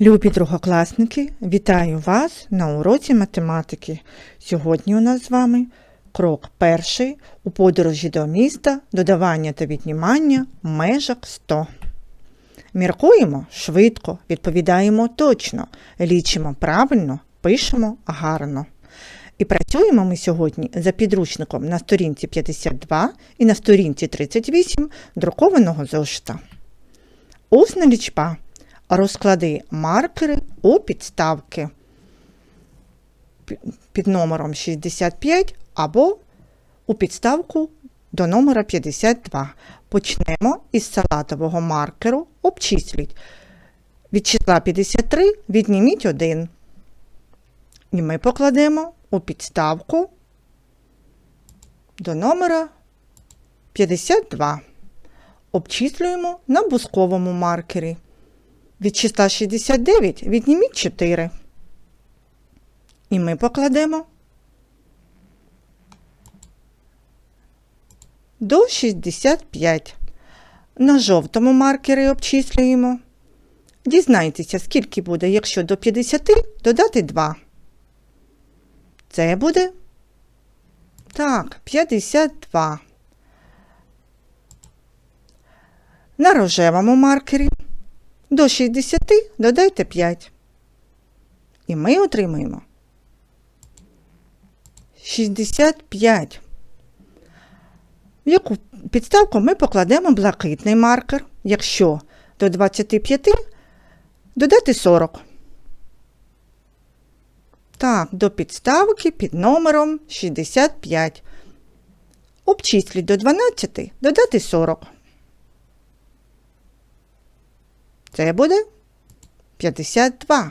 Любі другокласники, вітаю вас на уроці математики. Сьогодні у нас з вами крок перший у подорожі до міста, додавання та віднімання в межах 100. Міркуємо швидко, відповідаємо точно, лічимо правильно, пишемо гарно. І працюємо ми сьогодні за підручником на сторінці 52 і на сторінці 38 друкованого зошита. Усна лічба. Розклади маркери у підставки під номером 65 або у підставку до номера 52. Почнемо із салатового маркеру. Обчисліть. Від числа 53 відніміть 1. І ми покладемо у підставку до номера 52. Обчислюємо на бусковому маркері. Від числа 69 відніміть 4. І ми покладемо до 65. На жовтому маркері обчислюємо. Дізнайтеся, скільки буде, якщо до 50 додати 2. Це буде так, 52. На рожевому маркері до 60 додайте 5. І ми отримаємо 65. В яку підставку ми покладемо блакитний маркер, якщо до 25 додати 40. Так, до підставки під номером 65. Обчисліть до 12 додати 40. Це буде 52.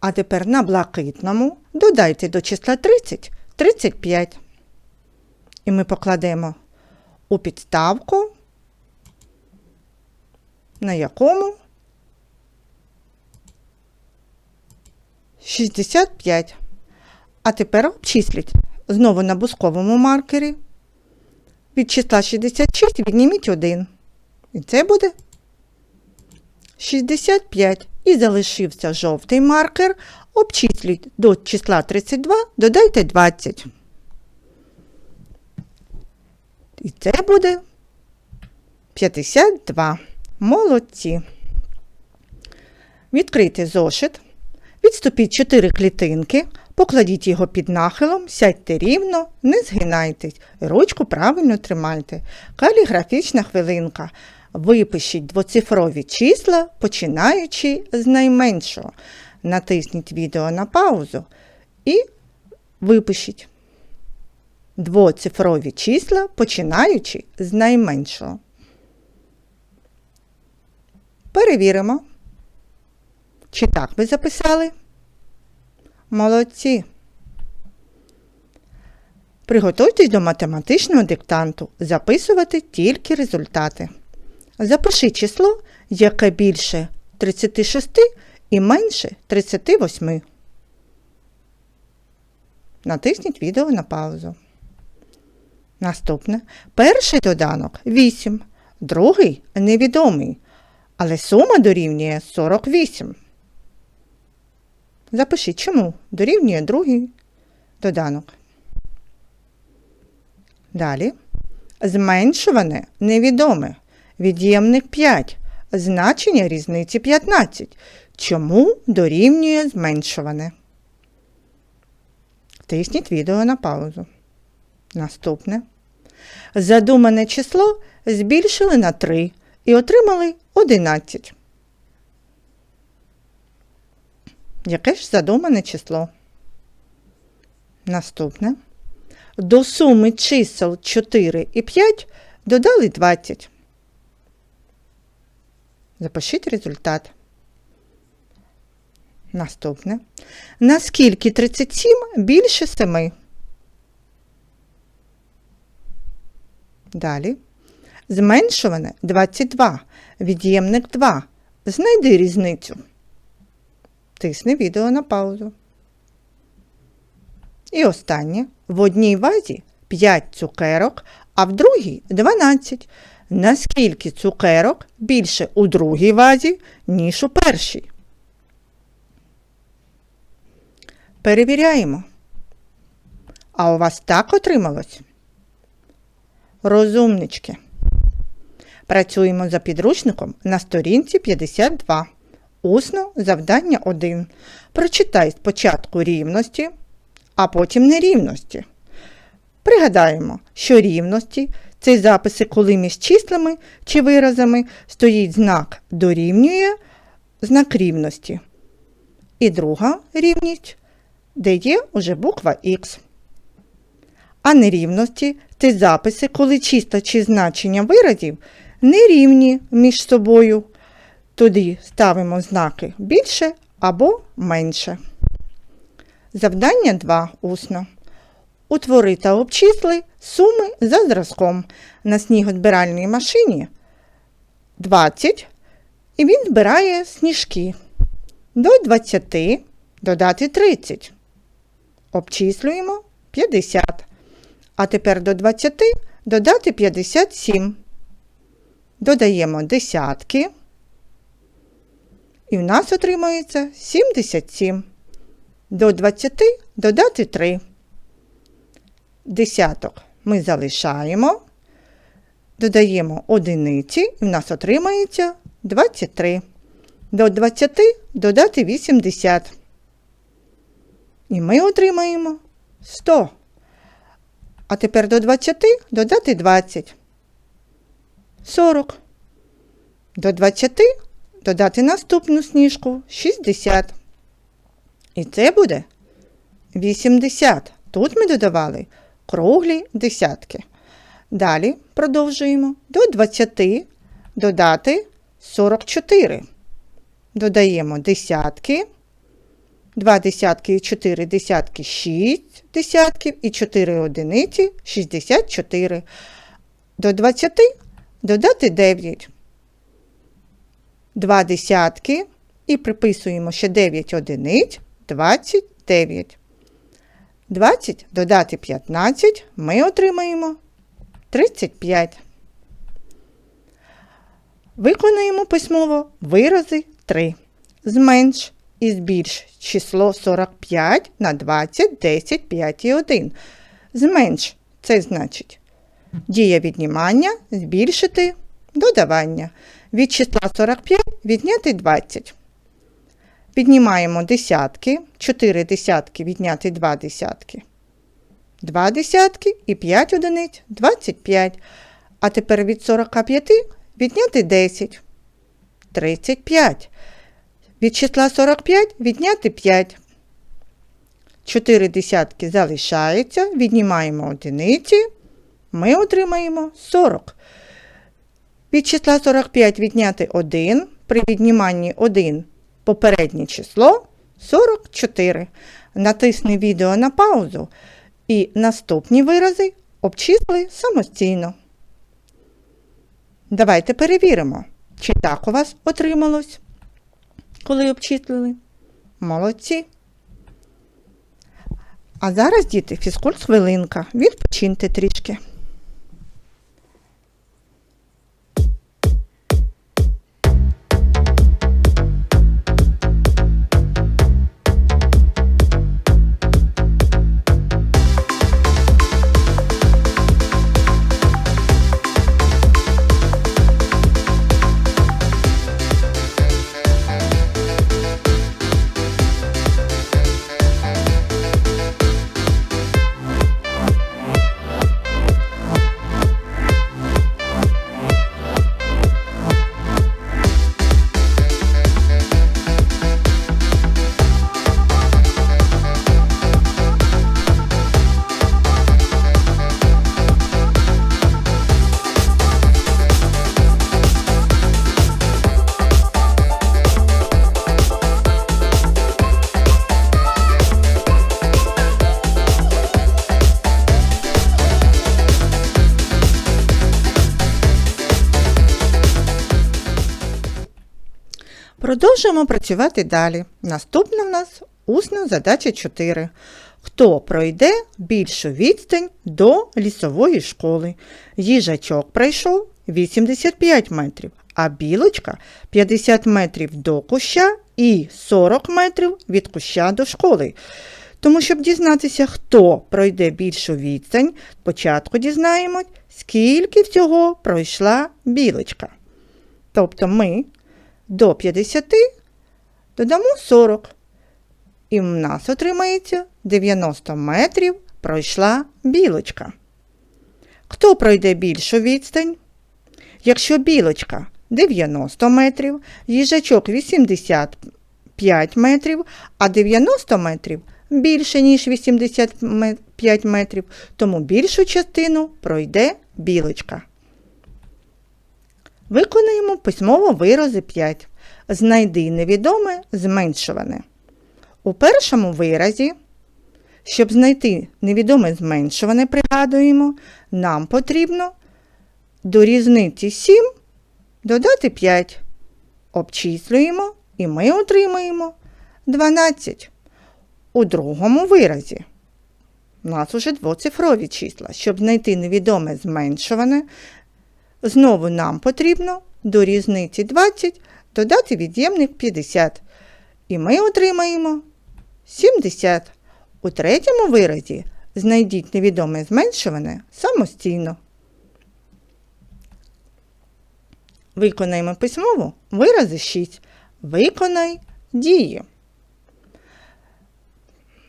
А тепер на блакитному додайте до числа 30 35. І ми покладемо у підставку, на якому 65. А тепер обчисліть знову на бусковому маркері. Від числа 66 відніміть 1. І це буде 65 і залишився жовтий маркер. Обчисліть до числа 32, додайте 20. І це буде 52. Молодці. Відкрийте зошит. Відступіть 4 клітинки, покладіть його під нахилом, сядьте рівно, не згинайтесь, ручку правильно тримайте. Каліграфічна хвилинка. Випишіть двоцифрові числа, починаючи з найменшого. Натисніть відео на паузу і випишіть двоцифрові числа, починаючи з найменшого. Перевіримо. Чи так ви записали? Молодці. Приготуйтесь до математичного диктанту. Записувати тільки результати. Запиши число, яке більше 36 і менше 38. Натисніть відео на паузу. Наступне. Перший доданок 8, другий невідомий, але сума дорівнює 48. Запишіть, чому дорівнює другий доданок. Далі. Зменшуване невідоме. Від'ємник 5. Значення різниці 15. Чому дорівнює зменшуване? Тисніть відео на паузу. Наступне. Задумане число збільшили на 3 і отримали 11. Яке ж задумане число? Наступне. До суми чисел 4 і 5 додали 20. Запишіть результат. Наступне. Наскільки 37 більше 7? Далі. Зменшуване 22. Від'ємник 2. Знайди різницю. Тисни відео на паузу. І останнє. В одній вазі 5 цукерок, а в другій 12. Наскільки цукерок більше у другій вазі, ніж у першій. Перевіряємо. А у вас так отрималось? Розумнички. Працюємо за підручником на сторінці 52. Усно завдання 1. Прочитай спочатку рівності, а потім нерівності. Пригадаємо, що рівності це записи, коли між числами чи виразами стоїть знак дорівнює знак рівності. І друга рівність, де є уже буква Х. А нерівності це записи, коли числа чи значення виразів нерівні між собою. Тоді ставимо знаки більше або менше. Завдання 2 усно. Утвори та обчисли суми за зразком. На снігозбиральній машині 20, і він збирає сніжки. До 20 додати 30. Обчислюємо 50. А тепер до 20 додати 57. Додаємо десятки. І в нас отримується 77. До 20 додати 3. Десяток ми залишаємо. Додаємо одиниці, і в нас отримається 23. До 20 додати 80. І ми отримаємо 100. А тепер до 20 додати 20. 40. До 20 додати наступну сніжку 60. І це буде 80. Тут ми додавали круглі десятки. Далі продовжуємо до 20 додати 44. Додаємо десятки. 2 десятки і 4 десятки 6 десятків і 4 одиниці 64. До 20 додати 9. 2 десятки і приписуємо ще 9 одиниць 29. 20 додати 15 ми отримаємо 35. Виконуємо письмово вирази 3. Зменш і збільш число 45 на 20, 10, 5 і 1. Зменш це значить дія віднімання, збільшити додавання. Від числа 45 відняти 20. Піднімаємо десятки, 4 десятки відняти 2 десятки. 2 десятки і 5 одиниць 25. А тепер від 45 відняти 10. 35. Від числа 45 відняти 5. 4 десятки залишаються, віднімаємо одиниці, ми отримаємо 40. Від числа 45 відняти 1, при відніманні 1 попереднє число 44. Натисни відео на паузу і наступні вирази обчисли самостійно. Давайте перевіримо, чи так у вас отрималось, коли обчислили. Молодці. А зараз, діти, фізкульт хвилинка. Відпочиньте трішки. Продовжуємо працювати далі. Наступна в нас усна задача 4. Хто пройде більшу відстань до лісової школи? Їжачок пройшов 85 метрів, а білочка 50 метрів до куща і 40 метрів від куща до школи. Тому, щоб дізнатися, хто пройде більшу відстань, спочатку дізнаємось, скільки всього пройшла білочка. Тобто ми до 50 додамо 40. І в нас отримається 90 метрів пройшла білочка. Хто пройде більшу відстань? Якщо білочка 90 метрів, їжачок 85 метрів, а 90 метрів більше, ніж 85 метрів, тому більшу частину пройде білочка. Виконуємо письмово вирази 5. Знайди невідоме зменшуване. У першому виразі, щоб знайти невідоме зменшуване, пригадуємо, нам потрібно до різниці 7 додати 5. Обчислюємо і ми отримаємо 12. У другому виразі у нас уже двоцифрові числа. Щоб знайти невідоме зменшуване, знову нам потрібно до різниці 20 додати від'ємник 50. І ми отримаємо 70. У третьому виразі знайдіть невідоме зменшуване самостійно. Виконаємо письмово вирази 6. Виконай дії.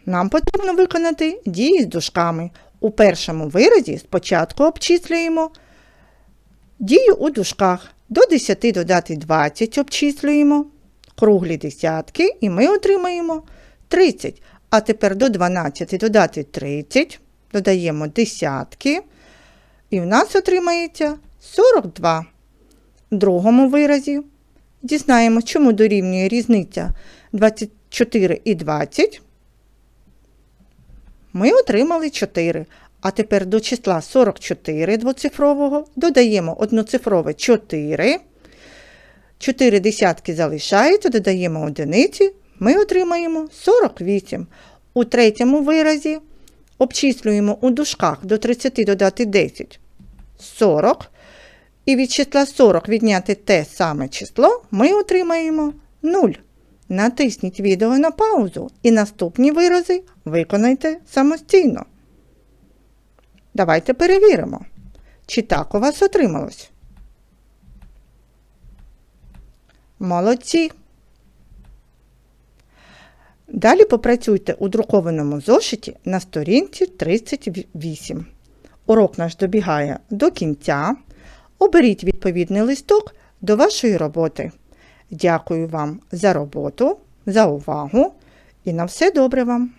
Нам потрібно виконати дії з дужками. У першому виразі спочатку обчислюємо дію у дужках. До 10 додати 20 обчислюємо круглі десятки, і ми отримаємо 30. А тепер до 12 додати 30, додаємо десятки, і в нас отримається 42. В другому виразі дізнаємо, чому дорівнює різниця 24 і 20. Ми отримали 4. А тепер до числа 44 двоцифрового додаємо одноцифрове 4. 4 десятки залишаються, додаємо одиниці, ми отримаємо 48. У третьому виразі обчислюємо у дужках до 30 додати 10 40. І від числа 40 відняти те саме число, ми отримаємо 0. Натисніть відео на паузу і наступні вирази виконайте самостійно. Давайте перевіримо, чи так у вас отрималось. Молодці. Далі попрацюйте у друкованому зошиті на сторінці 38. Урок наш добігає до кінця. Оберіть відповідний листок до вашої роботи. Дякую вам за роботу, за увагу і на все добре вам!